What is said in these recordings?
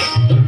Thank you.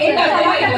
En la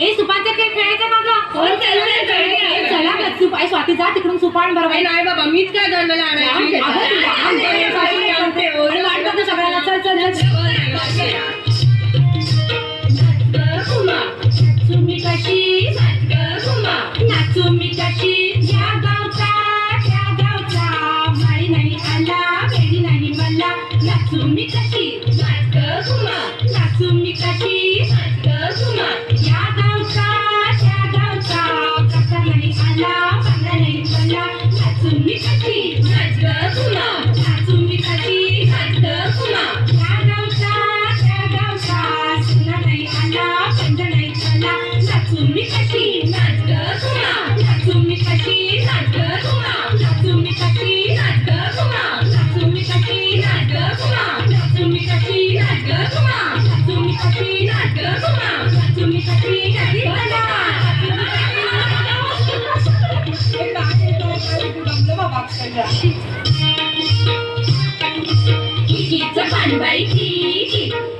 ए सुपानचा खेळ खेळायचा माझा चला स्वाती जा तिकडून सुपान बरोबर नाही मीच काय दंडला आणायची सगळ्यांना चल चल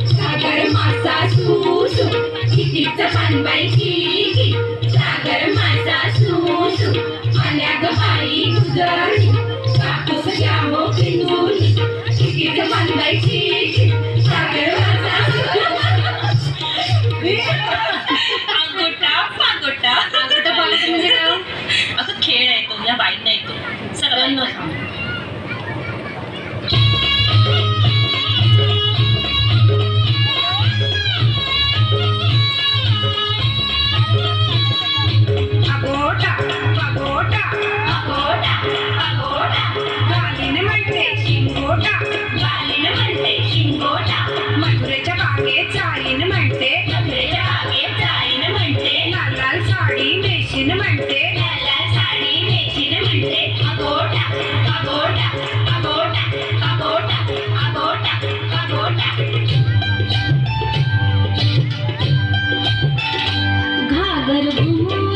सागर मासा सूस. कितीच पानबाई की सागर मासा सूस. आल्याग बाई गुजरी कापूस घ्यावो पिंडून कितीच पानबाई की सागर मासा नेचीन म्हणते. साडी नेचीन म्हणते. घागर भूम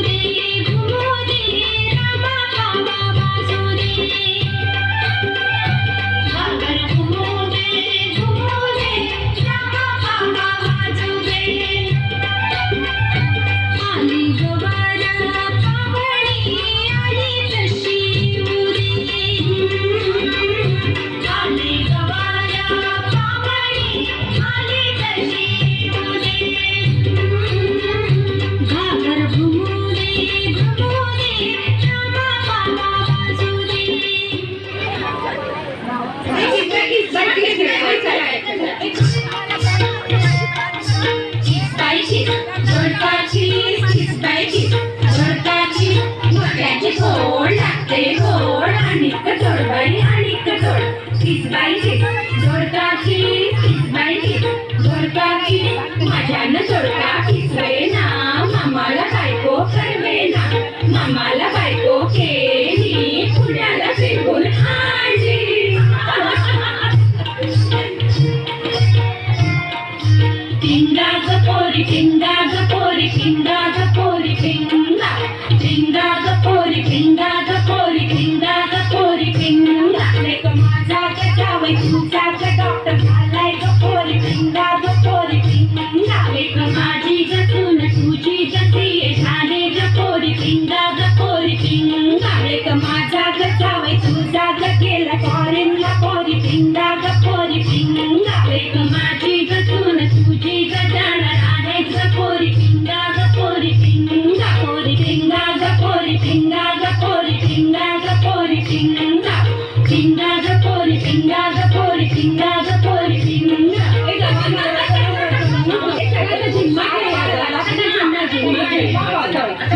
किसबाईची झोडकाची किसबाईची झोडकाची माझ्यानं झोडका किसवे ना मामाला बायको करवे ना मामाला बायको केली पुण्याला फिरून आली किंडाच पोरी किंडाच पोरी किंडा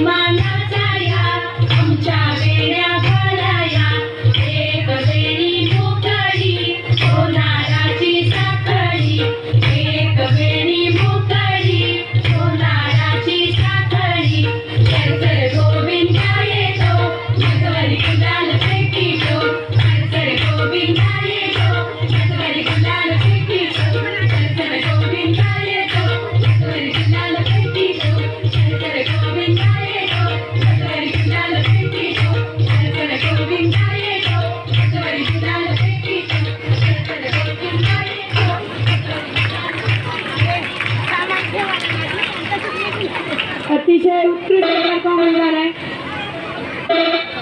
My.